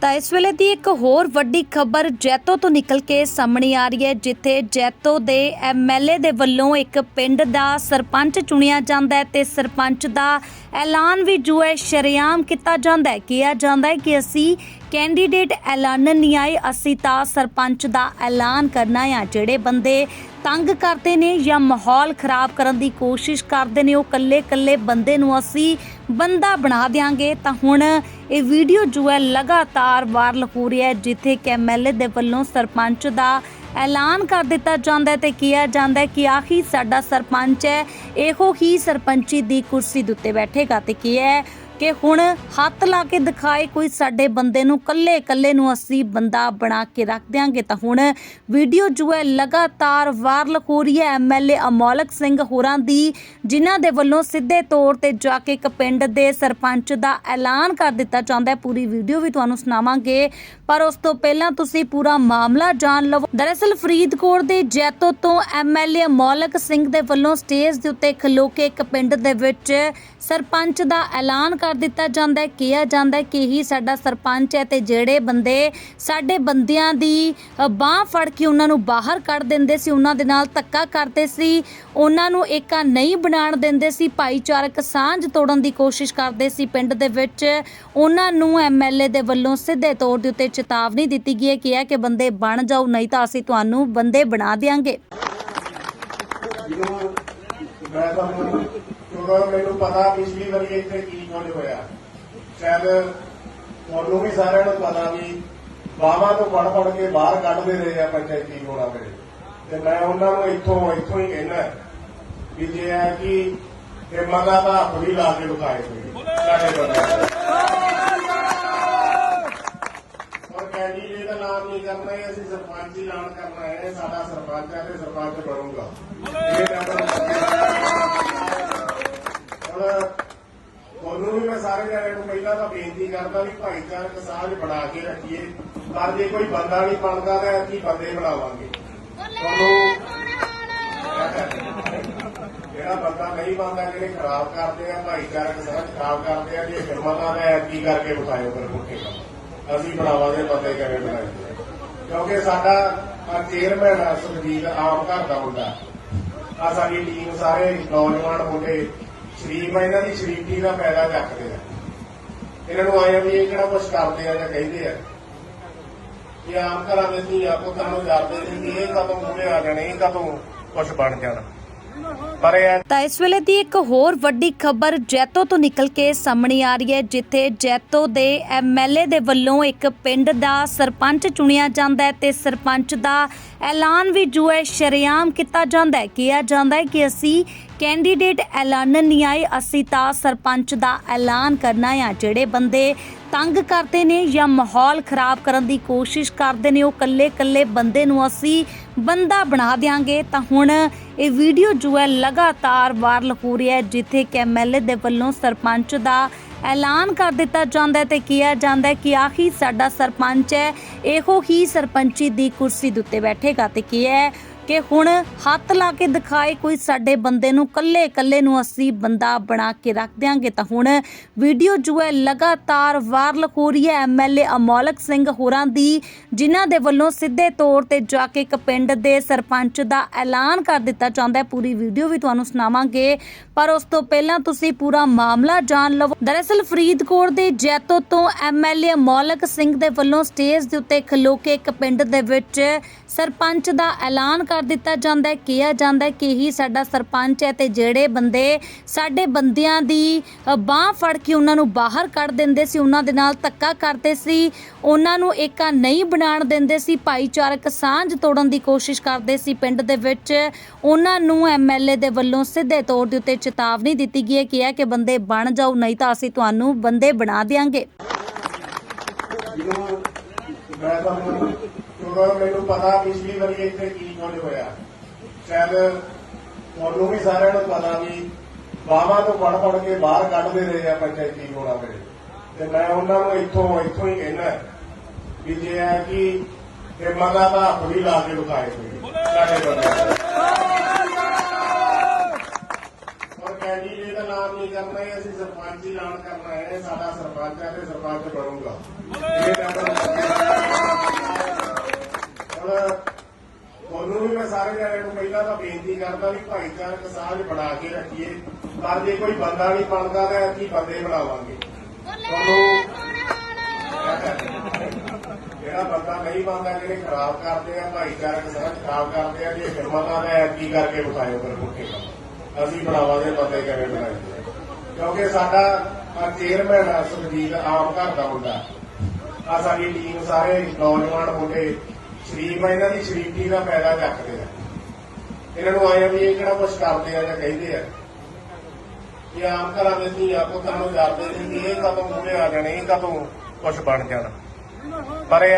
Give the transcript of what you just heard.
ਤਾਂ ਇਸ ਵੇਲੇ ਦੀ ਇੱਕ ਹੋਰ ਵੱਡੀ ਖਬਰ ਜੈਤੋ ਤੋਂ ਨਿਕਲ ਕੇ ਸਾਹਮਣੇ ਆ ਰਹੀ ਹੈ, ਜਿੱਥੇ ਜੈਤੋ ਦੇ ਐਮਐਲਏ ਦੇ ਵੱਲੋਂ ਇੱਕ ਪਿੰਡ ਦਾ ਸਰਪੰਚ ਚੁਣਿਆ ਜਾਂਦਾ ਹੈ ਤੇ ਸਰਪੰਚ ਦਾ ਐਲਾਨ ਵੀ ਜੋ ਹੈ, ਸ਼ਰੇਆਮ ਕੀਤਾ ਜਾਂਦਾ ਹੈ। ਕਿਹਾ ਜਾਂਦਾ ਹੈ ਕਿ ਅਸੀਂ ਕੈਂਡੀਡੇਟ ਐਲਾਨਣ ਨਹੀਂ ਆਏ, ਅਸੀਂ ਤਾਂ ਸਰਪੰਚ ਦਾ ਐਲਾਨ ਕਰਨਾ ਆ। ਜਿਹੜੇ ਬੰਦੇ ਤੰਗ ਕਰਦੇ ਨੇ ਜਾਂ ਮਾਹੌਲ ਖਰਾਬ ਕਰਨ ਦੀ ਕੋਸ਼ਿਸ਼ ਕਰਦੇ ਨੇ, ਉਹ ਕੱਲੇ-ਕੱਲੇ ਬੰਦੇ ਨੂੰ ਅਸੀਂ ਬੰਦਾ ਬਣਾ ਦਿਆਂਗੇ। ਤਾਂ ਹੁਣ ਇਹ ਵੀਡੀਓ ਜੋ ਹੈ ਲਗਾਤਾਰ ਵਾਇਰਲ ਹੋ ਰਿਹਾ ਹੈ, ਜਿੱਥੇ ਕਿ ਐਮਐਲਏ ਦੇ ਵੱਲੋਂ ਸਰਪੰਚ ਦਾ ਐਲਾਨ ਕਰ ਦਿੱਤਾ ਜਾਂਦਾ ਹੈ ਤੇ ਕਿਹਾ ਜਾਂਦਾ ਹੈ ਕਿ ਆਖੀ ਸਾਡਾ ਸਰਪੰਚ ਹੈ, ਇਹੋ ਹੀ ਸਰਪੰਚੀ ਦੀ ਕੁਰਸੀ ਦੇ ਉੱਤੇ ਬੈਠੇਗਾ। ਤੇ ਕੀ ਹੈ ਕਿ ਹੁਣ ਹੱਥ ਲਾ ਕੇ ਦਿਖਾਏ ਕੋਈ ਸਾਡੇ ਬੰਦੇ ਨੂੰ ਕੱਲੇ ਕੱਲੇ ਨੂੰ ਅਸੀਂ ਬੰਦਾ ਬਣਾ ਕੇ ਰੱਖ ਦਿਆਂਗੇ। ਤਾਂ ਹੁਣ ਵੀਡੀਓ ਜੋ ਹੈ ਲਗਾਤਾਰ ਵਾਇਰਲ ਹੋ ਰਹੀ ਹੈ। ਐਮਐਲਏ ਅਮੋਲਕ ਸਿੰਘ ਹੋਰਾਂ ਦੀ, ਜਿਨ੍ਹਾਂ ਦੇ ਵੱਲੋਂ ਸਿੱਧੇ ਤੌਰ ਤੇ ਜਾ ਕੇ ਇੱਕ ਪਿੰਡ ਦੇ ਸਰਪੰਚ ਦਾ ਐਲਾਨ ਕਰ ਦਿੱਤਾ ਜਾਂਦਾ ਹੈ। ਪੂਰੀ ਵੀਡੀਓ ਵੀ ਤੁਹਾਨੂੰ ਸੁਣਾਵਾਂਗੇ। ਪਰ ਉਸ ਤੋਂ ਪਹਿਲਾਂ ਤੁਸੀਂ ਪੂਰਾ ਮਾਮਲਾ ਜਾਣ ਲਵੋ। ਦਰਅਸਲ ਫਰੀਦਕੋਟ ਦੇ ਜੈਤੋ ਤੋਂ ਐਮਐਲਏ ਅਮੋਲਕ ਸਿੰਘ ਦੇ ਵੱਲੋਂ ਸਟੇਜ ਦੇ ਉੱਤੇ ਖਲੋ ਕੇ ਇੱਕ ਪਿੰਡ ਦੇ ਵਿੱਚ ਸਰਪੰਚ ਦਾ ਐਲਾਨ ਕਰ ਦਿੱਤਾ ਜਾਂਦਾ ਹੈ, ਕਿਹਾ ਜਾਂਦਾ ਹੈ ਕਿ ਹੀ ਸਾਡਾ ਸਰਪੰਚ ਹੈ ਤੇ ਜਿਹੜੇ ਬੰਦੇ ਸਾਡੇ ਬੰਦਿਆਂ ਦੀ ਬਾਹ ਫੜ ਕੇ ਉਹਨਾਂ ਨੂੰ ਬਾਹਰ ਕੱਢ ਦਿੰਦੇ ਸੀ, ਉਹਨਾਂ ਦੇ ਨਾਲ ਧੱਕਾ ਕਰਦੇ ਸੀ, ਉਹਨਾਂ ਨੂੰ ਏਕਾ ਨਹੀਂ ਬਣਾਉਣ ਦਿੰਦੇ ਸੀ, ਭਾਈਚਾਰਕ ਸਾਂਝ ਤੋੜਨ ਦੀ ਕੋਸ਼ਿਸ਼ ਕਰਦੇ ਸੀ। ਪਿੰਡ ਦੇ ਵਿੱਚ ਉਹਨਾਂ ਨੂੰ ਐਮਐਲਏ ਦੇ ਵੱਲੋਂ ਸਿੱਧੇ ਤੌਰ ਦੇ ਉੱਤੇ ਚੇਤਾਵਨੀ ਦਿੱਤੀ ਗਈ ਹੈ ਕਿ ਕਿ ਬੰਦੇ ਬਣ ਜਾਓ, ਨਹੀਂ ਤਾਂ ਅਸੀਂ ਤੁਹਾਨੂੰ ਬੰਦੇ ਬਣਾ ਦਿਆਂਗੇ। ਮੈਂ ਤੁਹਾਨੂੰ ਕਿਉਂਕਿ ਮੈਨੂੰ ਪਤਾ ਪਿਛਲੀ ਵਾਰੀ ਇੱਥੇ ਕੀ ਕੁਝ ਹੋਇਆ। ਸ਼ਾਇਦ ਤੁਹਾਨੂੰ ਵੀ ਸਾਰਿਆਂ ਨੂੰ ਪਤਾ ਵੀ ਬਾਵਾ ਤੋਂ ਫੜ ਫੜ ਕੇ ਬਾਹਰ ਕੱਢਦੇ ਰਹੇ ਆ ਪੰਚਾਇਤੀ ਚੋਣਾਂ ਵੇਲੇ ਤੇ ਮੈਂ ਉਹਨਾਂ ਨੂੰ ਇੱਥੋਂ ਇੱਥੋਂ ਹੀ ਕਹਿਣਾ ਵੀ ਜੇ ਹੈ ਕਿ ਹਿੰਮਤਾਂ ਦਾ ਹੱਥ ਵੀ ਲਾ ਕੇ ਵਿਖਾਏ ਹੋਏ ਸਾਡੇ ਬੰਦੇ ਨਾਮ ਨਹੀਂ ਕਰਨਾ ਹੈ ਅਸੀਂ ਸਰਪੰਚ ਹੀ ਐਲਾਨ ਕਰਨਾ ਹੈ ਸਾਡਾ ਸਰਪੰਚ ਹੈ ਤੇ ਸਰਪੰਚ ਬਣੂਗਾ। ਹੁਣ ਤੁਹਾਨੂੰ ਵੀ ਮੈਂ ਸਾਰੇ ਜਣਿਆਂ ਨੂੰ ਪਹਿਲਾਂ ਤਾਂ ਬੇਨਤੀ ਕਰਦਾ ਵੀ ਭਾਈਚਾਰਕ ਸਾਂਝ ਬਣਾ ਕੇ ਰੱਖੀਏ। ਪਰ ਜੇ ਕੋਈ ਬੰਦਾ ਨਹੀਂ ਬਣਦਾ ਤਾਂ ਅਸੀਂ ਬੰਦੇ ਬਣਾਵਾਂਗੇ। ਤੁਹਾਨੂੰ ਜਿਹੜਾ ਬੰਦਾ ਨਹੀਂ ਬਣਦਾ ਜਿਹੜੇ ਖਰਾਬ ਕਰਦੇ ਆ ਭਾਈਚਾਰਕ ਸਾਂਝ ਖਰਾਬ ਕਰਦੇ ਆ ਜੇ ਹਿੰਮਤਾਂ ਦਾ ਐਤਕੀ ਕਰਕੇ ਫਿਰ ਪੁੱਠੇ ਕੰਮ ਅਸੀਂ ਬਣਾਵਾਂਗੇ ਬੰਦੇ ਕਿਵੇਂ ਬਣਾਏ? ਕਿਉਂਕਿ ਸਾਡਾ ਚੇਅਰਮੈਨ ਆ ਸੁਖਜੀਤ ਆਮ ਘਰ ਦਾ ਮੁੰਡਾ। ਆ ਸਾਡੀ ਟੀਮ ਸਾਰੇ ਨੌਜਵਾਨ ਮੁੰਡੇ, ਸ਼ਰੀਫ ਇਹਨਾਂ ਦੀ ਸ਼ਰੀਫੀ ਦਾ ਫਾਇਦਾ ਚੱਕਦੇ ਆ। ਇਹਨਾਂ ਨੂੰ ਆਇਆ ਵੀ ਇਹ ਕਿਹੜਾ ਕੁਝ ਕਰਦੇ ਆ ਜਾਂ ਕਹਿੰਦੇ ਆ। ਇਹ ਆਮ ਘਰਾਂ ਦੇ ਧੀ ਆਪੋ ਤੁਹਾਨੂੰ ਜਾਣਦੇ ਸੀ ਕਿ ਇਹ ਕਦੋਂ ਮੂਹਰੇ ਆ ਜਾਣੇ, ਇਹ ਕਦੋਂ ਕੁਝ ਬਣ ਜਾਣਾ। ਤਾਂ ਇਸ ਵੇਲੇ ਦੀ ਇੱਕ ਹੋਰ ਵੱਡੀ ਖਬਰ ਜੈਤੋ ਤੋਂ ਨਿਕਲ ਕੇ ਸਾਹਮਣੇ ਆ ਰਹੀ ਹੈ, ਜਿੱਥੇ ਜੈਤੋ ਦੇ ਐਮਐਲਏ ਦੇ ਵੱਲੋਂ ਇੱਕ ਪਿੰਡ ਦਾ ਸਰਪੰਚ ਚੁਣਿਆ ਜਾਂਦਾ ਹੈ ਤੇ ਸਰਪੰਚ ਦਾ ਐਲਾਨ ਵੀ ਜੋ ਹੈ, ਸ਼ਰੇਆਮ ਕੀਤਾ ਜਾਂਦਾ ਹੈ। ਕਿਹਾ ਜਾਂਦਾ ਹੈ ਕਿ ਅਸੀਂ ਕੈਂਡੀਡੇਟ ਐਲਾਨਣ ਨਹੀਂ ਆਏ, ਅਸੀਂ ਤਾਂ ਸਰਪੰਚ ਦਾ ਐਲਾਨ ਕਰਨਾ ਆ। ਜਿਹੜੇ ਬੰਦੇ ਤੰਗ ਕਰਦੇ ਨੇ ਜਾਂ ਮਾਹੌਲ ਖਰਾਬ ਕਰਨ ਦੀ ਕੋਸ਼ਿਸ਼ ਕਰਦੇ ਨੇ, ਉਹ ਕੱਲੇ-ਕੱਲੇ ਬੰਦੇ ਨੂੰ ਅਸੀਂ ਬੰਦਾ ਬਣਾ ਦਿਆਂਗੇ। ਤਾਂ ਹੁਣ ਇਹ ਵੀਡੀਓ ਜੋ ਹੈ ਲਗਾਤਾਰ ਵਾਇਰਲ ਹੋ ਰਿਹਾ ਹੈ, ਜਿੱਥੇ ਕਿ ਐਮਐਲਏ ਦੇ ਵੱਲੋਂ ਸਰਪੰਚ ਦਾ ਐਲਾਨ ਕਰ ਦਿੱਤਾ ਜਾਂਦਾ ਹੈ ਤੇ ਕਿਹਾ ਜਾਂਦਾ ਹੈ ਕਿ ਆਖੀ ਸਾਡਾ ਸਰਪੰਚ ਹੈ, ਇਹੋ ਹੀ ਸਰਪੰਚੀ ਦੀ ਕੁਰਸੀ ਦੇ ਉੱਤੇ ਬੈਠੇਗਾ। ਤੇ ਕੀ ਹੈ ਕਿ ਹੁਣ ਹੱਥ ਲਾ ਕੇ ਦਿਖਾਏ ਕੋਈ ਸਾਡੇ ਬੰਦੇ ਨੂੰ, ਕੱਲੇ ਕੱਲੇ ਨੂੰ ਅਸੀਂ ਬੰਦਾ ਬਣਾ ਕੇ ਰੱਖ ਦਿਆਂਗੇ। ਤਾਂ ਹੁਣ ਵੀਡੀਓ ਜੋ ਹੈ ਲਗਾਤਾਰ ਵਾਇਰਲ ਹੋ ਰਹੀ ਹੈ। ਐਮਐਲਏ ਅਮੋਲਕ ਸਿੰਘ ਹੋਰਾਂ ਦੀ, ਜਿਨ੍ਹਾਂ ਦੇ ਵੱਲੋਂ ਸਿੱਧੇ ਤੌਰ ਤੇ ਜਾ ਕੇ ਇੱਕ ਪਿੰਡ ਦੇ ਸਰਪੰਚ ਦਾ ਐਲਾਨ ਕਰ ਦਿੱਤਾ ਜਾਂਦਾ ਹੈ। ਪੂਰੀ ਵੀਡੀਓ ਵੀ ਤੁਹਾਨੂੰ ਸੁਣਾਵਾਂਗੇ। ਪਰ ਉਸ ਤੋਂ ਪਹਿਲਾਂ ਤੁਸੀਂ ਪੂਰਾ ਮਾਮਲਾ ਜਾਣ ਲਵੋ। ਦਰਅਸਲ ਫਰੀਦਕੋਟ ਦੇ ਜੈਤੋ ਤੋਂ ਐਮਐਲਏ ਅਮੋਲਕ ਸਿੰਘ ਦੇ ਵੱਲੋਂ ਸਟੇਜ ਦੇ ਉੱਤੇ ਖਲੋ ਕੇ ਇੱਕ ਪਿੰਡ ਦੇ ਵਿੱਚ ਸਰਪੰਚ ਦਾ ਐਲਾਨ ਕਰ ਕਰ ਦਿੱਤਾ ਜਾਂਦਾ ਹੈ, ਕਿਹਾ ਜਾਂਦਾ ਹੈ ਕਿ ਹੀ ਸਾਡਾ ਸਰਪੰਚ ਹੈ ਤੇ ਜਿਹੜੇ ਬੰਦੇ ਸਾਡੇ ਬੰਦਿਆਂ ਦੀ ਬਾਹ ਫੜ ਕੇ ਉਹਨਾਂ ਨੂੰ ਬਾਹਰ ਕੱਢ ਦਿੰਦੇ ਸੀ, ਉਹਨਾਂ ਦੇ ਨਾਲ ਧੱਕਾ ਕਰਦੇ ਸੀ, ਉਹਨਾਂ ਨੂੰ ਏਕਾ ਨਹੀਂ ਬਣਾਉਣ ਦਿੰਦੇ ਸੀ, ਭਾਈਚਾਰਕ ਸਾਂਝ ਤੋੜਨ ਦੀ ਕੋਸ਼ਿਸ਼ ਕਰਦੇ ਸੀ ਪਿੰਡ ਦੇ ਵਿੱਚ। ਉਹਨਾਂ ਨੂੰ ਐਮਐਲਏ ਦੇ ਵੱਲੋਂ ਸਿੱਧੇ ਤੌਰ ਦੇ ਉੱਤੇ ਚੇਤਾਵਨੀ ਦਿੱਤੀ ਗਈ ਹੈ ਕਿ ਹੈ ਕਿ ਬੰਦੇ ਬਣ ਜਾਓ, ਨਹੀਂ ਤਾਂ ਅਸੀਂ ਤੁਹਾਨੂੰ ਬੰਦੇ ਬਣਾ ਦਿਆਂਗੇ। ਮੈਂ ਤੁਹਾਨੂੰ ਕਿਉਂਕਿ ਮੈਨੂੰ ਪਤਾ ਪਿਛਲੀ ਵਾਰੀ ਇੱਥੇ ਕੀ ਕੁਝ ਹੋਇਆ। ਸ਼ਾਇਦ ਤੁਹਾਨੂੰ ਵੀ ਸਾਰਿਆਂ ਨੂੰ ਪਤਾ ਵੀ ਬਾਵਾ ਤੋਂ ਫੜ ਫੜ ਕੇ ਬਾਹਰ ਕੱਢਦੇ ਰਹੇ ਆ ਪੰਚਾਇਤੀ ਚੋਣਾਂ ਵੇਲੇ ਤੇ ਮੈਂ ਉਹਨਾਂ ਨੂੰ ਇੱਥੋਂ ਇੱਥੋਂ ਹੀ ਕਹਿਣਾ ਵੀ ਜੇ ਹੈ ਕਿ ਹਿੰਮਤਾਂ ਦਾ ਹੱਥ ਵੀ ਲਾ ਕੇ ਵਿਖਾਏ ਹੋਏ ਸਾਡੇ ਬੰਦੇ ਔਰ ਕੈਂਡੀਡੇਟ ਦਾ ਨਾਮ ਨਹੀਂ ਕਰਨਾ ਹੈ ਅਸੀਂ ਸਰਪੰਚ ਹੀ ਐਲਾਨ ਕਰਨਾ ਹੈ, ਸਾਡਾ ਸਰਪੰਚ ਹੈ ਤੇ ਸਰਪੰਚ ਬਣੂਗਾ। ਇਹ ਹੁਣ ਤੁਹਾਨੂੰ ਵੀ ਮੈਂ ਸਾਰੇ ਜਣਿਆਂ ਨੂੰ ਪਹਿਲਾਂ ਤਾਂ ਬੇਨਤੀ ਕਰਦਾ ਵੀ ਭਾਈਚਾਰਕ ਸਾਂਝ ਬਣਾ ਕੇ ਰੱਖੀਏ। ਪਰ ਜੇ ਕੋਈ ਬੰਦਾ ਨਹੀਂ ਬਣਦਾ ਤਾਂ ਅਸੀਂ ਬੰਦੇ ਬਣਾਵਾਂਗੇ। ਤੁਹਾਨੂੰ ਜਿਹੜਾ ਬੰਦਾ ਨਹੀਂ ਬਣਦਾ, ਜਿਹੜੇ ਖਰਾਬ ਕਰਦੇ ਆ, ਭਾਈਚਾਰਕ ਸਾਂਝ ਖਰਾਬ ਕਰਦੇ ਆ, ਜੇ ਹਿੰਮਤਾਂ ਦਾ ਐਤਕੀ ਕਰਕੇ ਬਤਾਇਓ ਫਿਰ ਪੁੱਠੇ ਕੰਮ ਅਸੀਂ ਬਣਾਵਾਂਗੇ ਬੰਦੇ ਕਿਵੇਂ ਬਣਾਈਏ ਕਿਉਂਕਿ ਸਾਡਾ ਚੇਅਰਮੈਨ ਆ ਸੁਖਜੀਤ ਆਮ ਘਰ ਦਾ ਮੁੰਡਾ। ਆ ਸਾਡੀ ਟੀਮ ਸਾਰੇ ਨੌਜਵਾਨ ਮੁੰਡੇ, ਸ਼ਰੀਫ ਆ, ਇਹਨਾਂ ਦੀ ਸ਼ਰੀਫੀ ਦਾ ਫਾਇਦਾ ਚੱਕਦੇ ਆ। ਇਹਨਾਂ ਨੂੰ ਆਇਆ ਵੀ ਇਹ ਕਿਹੜਾ ਕੁਝ ਕਰਦੇ ਆ ਜਾਂ ਕਹਿੰਦੇ ਆ। ਇਹ ਆਮ ਘਰਾਂ ਦੇ ਧੀਆ ਪੁੱਤਾਂ ਨੂੰ ਜਾਂਦੇ ਸੀ ਇਹ ਕਦੋਂ ਮੂਹਰੇ ਆ ਜਾਣੇ, ਇਹ ਕਦੋਂ ਕੁਝ ਬਣ ਜਾਣਾ। ਪਰ ਇਹ